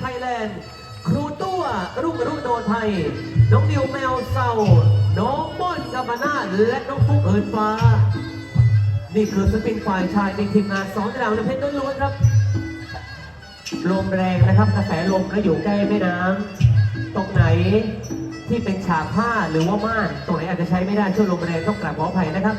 ไทยแลนด์ ครูตัวรุ่งรุ่งโดนไทย น้องนิวแมวเศร้าน้องม่อนกัมปนาและน้องฟุกเอิญฟ้า นี่คือสปินฝ่ายชายในทีมงานสองดาวในเพชรล้วนครับ ลมแรงนะครับกระแสลมและอยู่ใกล้แม่น้ำตรงไหนที่เป็นฉากผ้าหรือว่าม่านตรงไหนอาจจะใช้ไม่ได้ช่วงลมแรงต้องกราบขออภัยนะครับ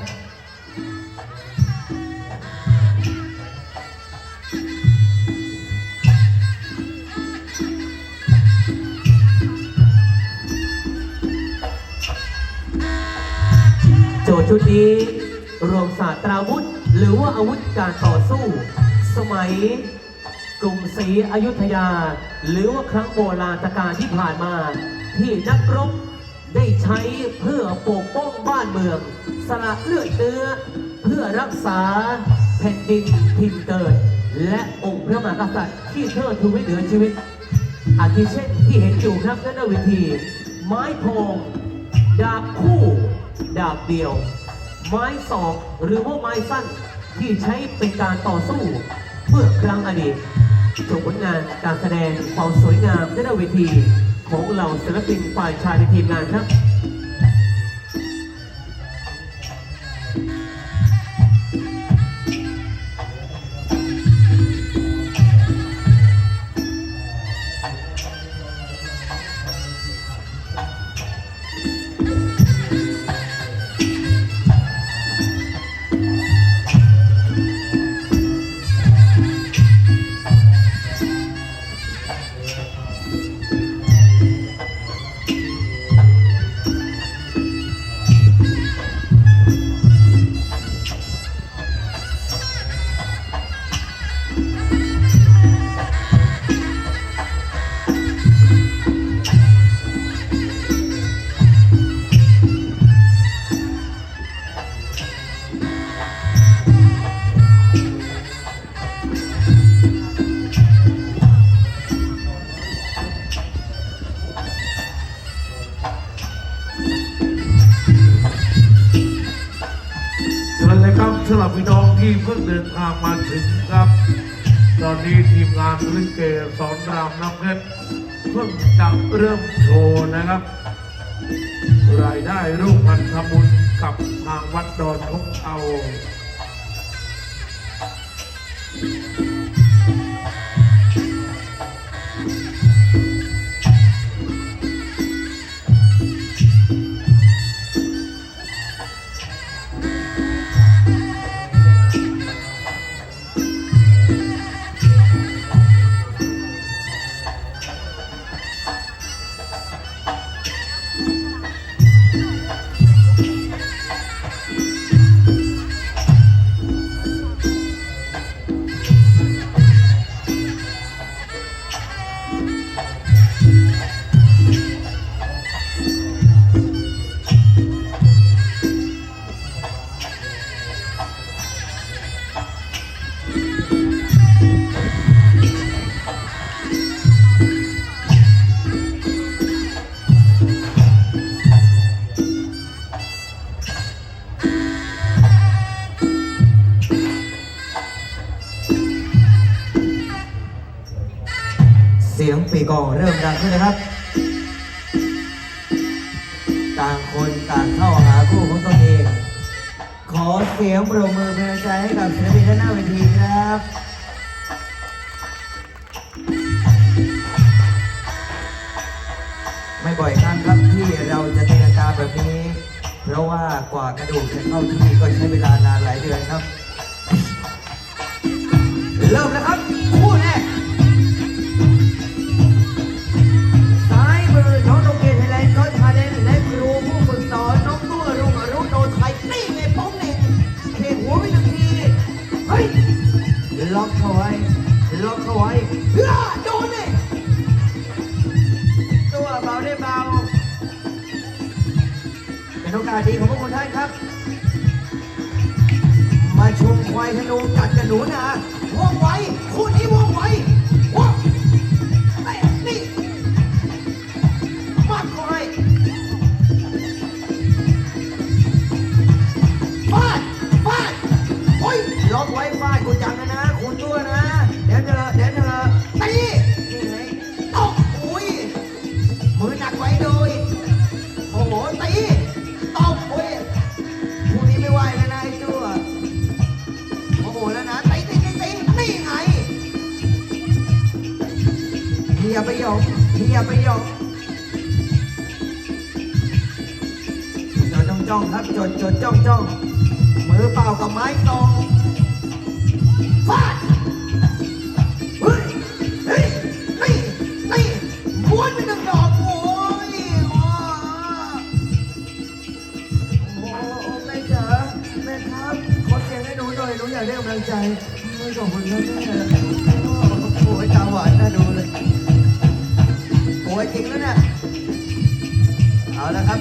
ทย์ชุดนี้ รวมศาสตราวุธ หรือว่าอาวุธการต่อสู้ สมัยกรุงศรีอยุธยา หรือว่าครั้งโบราณกาลที่ผ่านมา ที่นักรบได้ใช้เพื่อปกป้องบ้านเมือง สละเลือดเนื้อ เพื่อรักษาแผ่นดินถิ่นเกิด และองค์พระมหากษัตริย์ที่เทิดทูนไว้เหนือชีวิต อาทิเช่นที่เห็นอยู่ครับด้านหน้าเวที ไม้พงดาบคู่ดาบเดียว ไม้ศอกหรือว่าไม้สั้นที่ใช้เป็นการต่อสู้ เพื่อครั้งอดีตจบผลงานการแสดงความสวยงามด้านเวที ของเหล่าศิลปินฝ่ายชายในทีมงานครับ พิ่งเดินทางมาถึงครับ ตอนนี้ทีมงานลิเกสอนรามน้ำเพชรเพิ่งจะเริ่มโชว์นะครับ รายได้ร่วมกันธบุญกับทางวัดดอนทงเอา สียงปีกองเริ่มดังขึ้นนะครับ ต่างคนต่างเข้าหาคู่ของตัวเอง ขอเสียงปรบมือเป็นกำลังใจให้กับศิลปินด้านหน้าเวทีครับไม่บ่อยครั้งครับที่เราจะตีลังกาแบบนี้ เพราะว่ากว่ากระดูกจะเข้าที่ก็ใช้เวลานานหลายเดือนครับ เริ่มแล้วครับ คู่แรก นาว่องไวคู่นี้ว่องไวว่องไอ้นี่มากกอยฟาดฟาดโอ้ยล็อกไว้ฟาดคุณจังนะนะคุณชั่วนะ เดี๋ยวเจอเดี๋ยวเจอตีนี่ไงตกอุ้ยมือหนักไว้ด้วยีย่าไปหยอกจดจ้องจ้องครับจดจดจ้องจ้องมือเปล่ากับไม้ต่อ วยจริงแล้วเนี่ยเอาละครับ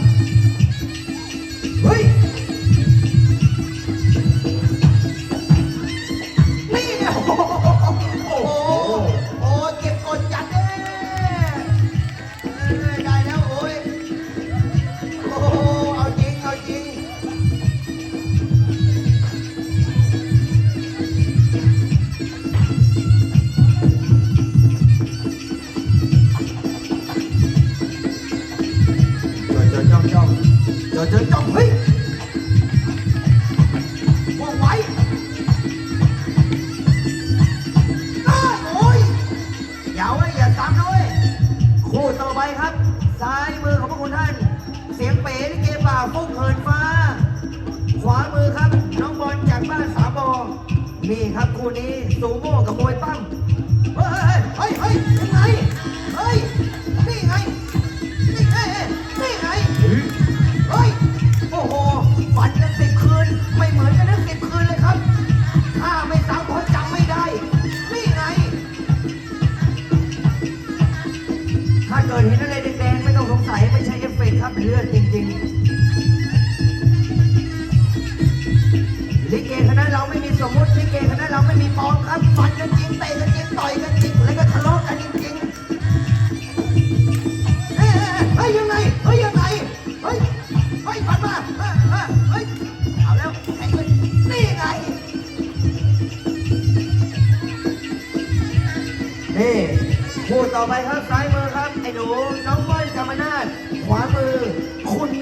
คู่ต่อไปครับ ซ้ายมือของพวกคุณท่าน เสียงเป๋ที่เกป่าฟุกเหินฟ้า ขวามือครับ น้องบอลจากบ้านสามบอนี่ครับคู่นี้สูโม่กับมวยปั้มเฮ้ยเฮ้ยเฮ้ยยังไงเฮ้ย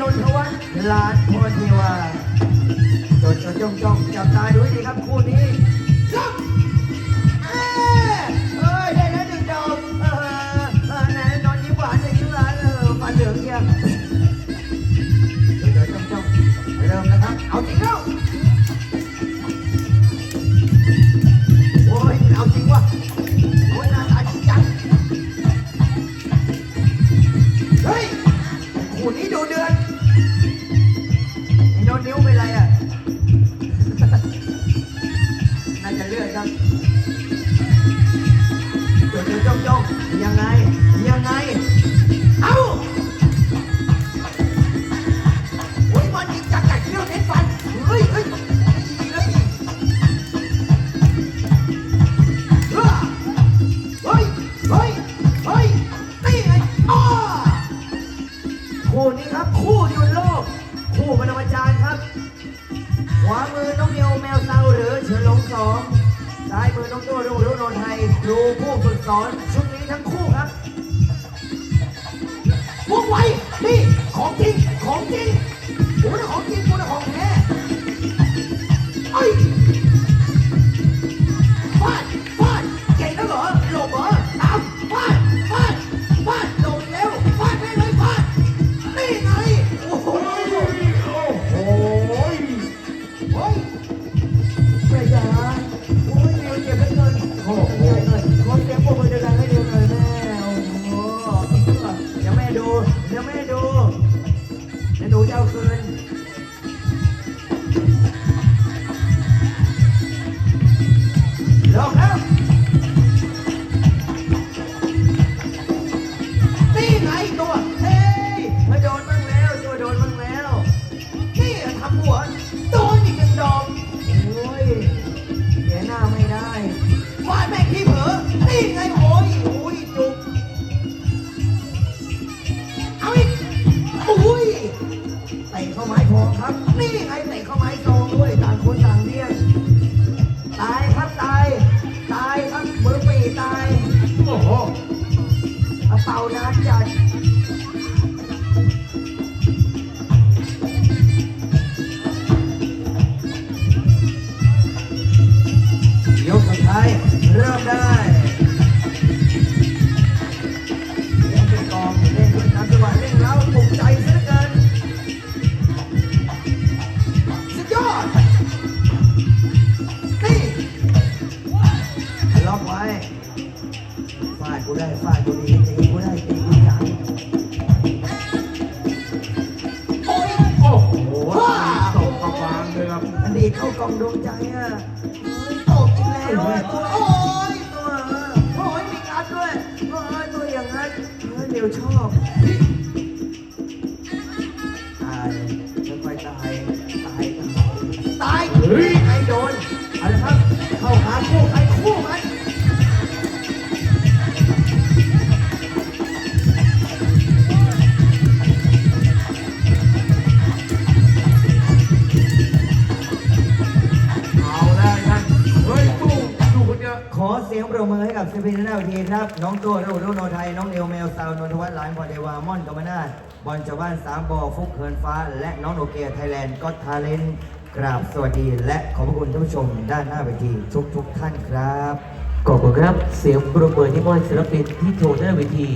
นนทวัฒน์ลานพรเทวาจดจดย่องจ้องจับตาดูให้ดีครับคู่นี้ครับ แมวเศร้าหรือเฉินลงสองซ้ายมือน้องตัวรุ่รู้งนนไทยครูผู้ฝึกสอนชุดนี้ทั้งคู่ครับพวกไว้นี่ของจริงของจริงกูนะของจริงกูนะของแท้ ล็อกไว้ฝ่ายกูได้ฝ่ายกูดีจริงกูได้จริงกูจังโอ้โหตกกระฟางเลยครับอันดีเข้ากองดวงใจอะตกอีกแล้วอะตัวโอ้ยตัวโอ้ยมีกัดด้วยโอ้ยตัวอย่างนั้นเฮ้ยเดี๋ยวชอบ ขอเสียงปรบมือให้กับศิลปินหน้าเวทีครับ น้องตัวรุ่รุ่โนไทย น้องเอวเมลซาวนนทวัฒน์หลานพอเดวามอนกรรมนาบอลชาวบ้านสามบอฟุกเฮินฟ้า และน้องโนเกียไทยแลนด์ก็ทาเลนกราบสวัสดี และขอบพระคุณท่านผู้ชมด้านหน้าเวทีทุกทุกท่านครับ ขอบคุณครับ เสียงปรบมือที่มอบให้ศิลปินที่โชว์หน้าเวที